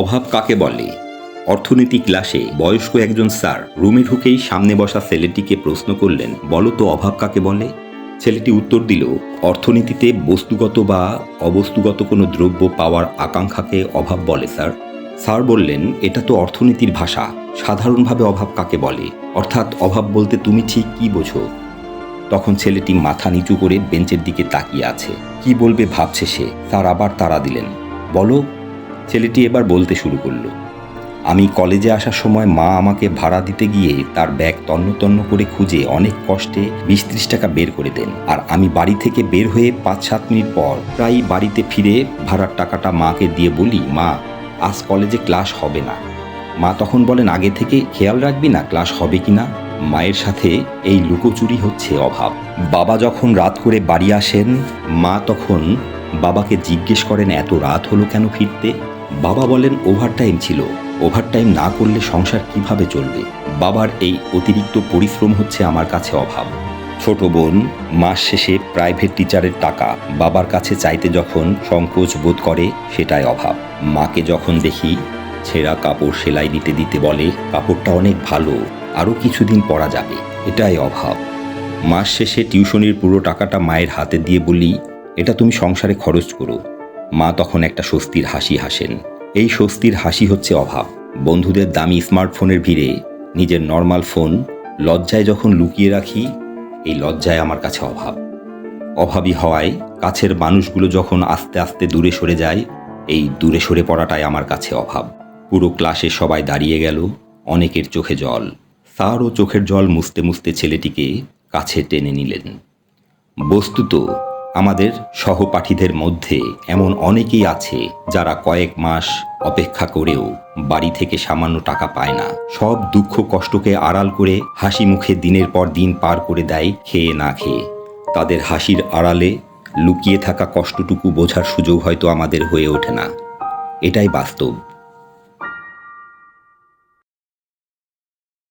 অভাব কাকে বলে? অর্থনীতি ক্লাসে বয়স্ক একজন স্যার রুমে ঢুকেই সামনে বসা ছেলেটিকে প্রশ্ন করলেন, বলো তো অভাব কাকে বলে? ছেলেটি উত্তর দিল, অর্থনীতিতে বস্তুগত বা অবস্তুগত কোনো দ্রব্য পাওয়ার আকাঙ্ক্ষাকে অভাব বলে, স্যার। স্যার বললেন, এটা তো অর্থনীতির ভাষা। সাধারণভাবে অভাব কাকে বলে? অর্থাৎ অভাব বলতে তুমি ঠিক কি বোঝো? তখন ছেলেটি মাথা নিচু করে বেঞ্চের দিকে তাকিয়ে আছে। কি বলবে ভাবছে সে? স্যার আবার তাড়া দিলেন, বলো ছেলেটি এবার বলতে শুরু করল, আমি কলেজে আসার সময় মা আমাকে ভাড়া দিতে গিয়ে তার ব্যাগ তন্ন তন্ন করে খুঁজে অনেক কষ্টে বিশ ত্রিশ টাকা বের করে দেন। আর আমি বাড়ি থেকে বের হয়ে পাঁচ সাত মিনিট পর প্রায় বাড়িতে ফিরে ভাড়ার টাকাটা মাকে দিয়ে বলি, মা, আজ কলেজে ক্লাস হবে না। মা তখন বলেন, আগে থেকে খেয়াল রাখবি না ক্লাস হবে কি না মায়ের সাথে এই লুকোচুরি হচ্ছে অভাব। বাবা যখন রাত করে বাড়ি আসেন, মা তখন বাবাকে জিজ্ঞেস করেন, এত রাত হলো কেন ফিরতে? বাবা বলেন ওভারটাইম ছিল। ওভারটাইম না করলে সংসার কীভাবে চলবে? বাবার এই অতিরিক্ত পরিশ্রম হচ্ছে আমার কাছে অভাব। ছোট বোন, মাস শেষে প্রাইভেট টিচারের টাকা। বাবার কাছে চাইতে যখন সংকোচ বোধ করে, সেটাই অভাব। মাকে যখন দেখি, ছেঁড়া কাপড় সেলাই নিতে দিতে বলে, কাপড়টা অনেক ভালো আরও কিছুদিন পরা যাবে। এটাই অভাব। মাস শেষে টিউশনির পুরো টাকাটা মায়ের হাতে দিয়ে বলি, এটা তুমি সংসারে খরচ করো। মা তখন একটা স্বস্তির হাসি হাসেন। এই স্বস্তির হাসি হচ্ছে অভাব। বন্ধুদের দামি স্মার্টফোনের ভিড়ে নিজের নর্মাল ফোন লজ্জায় যখন লুকিয়ে রাখি, এই লজ্জায় আমার কাছে অভাব। অভাবী হওয়ায় কাছের মানুষগুলো যখন আস্তে আস্তে দূরে সরে যায়, এই দূরে সরে পড়াটাই আমার কাছে অভাব। পুরো ক্লাসে সবাই দাঁড়িয়ে গেল, অনেকের চোখে জল। স্যারও চোখের জল মুছতে মুছতে ছেলেটিকে কাছে টেনে নিলেন। বস্তুত আমাদের সহপাঠীদের মধ্যে এমন অনেকেই আছে যারা কয়েক মাস অপেক্ষা করেও বাড়ি থেকে সামান্য টাকা পায় না। সব দুঃখ কষ্টকে আড়াল করে হাসি মুখে দিনের পর দিন পার করে দেয় খেয়ে না খেয়ে। তাদের হাসির আড়ালে লুকিয়ে থাকা কষ্টটুকু বোঝার সুযোগ হয়তো আমাদের হয়ে ওঠে না। এটাই বাস্তব।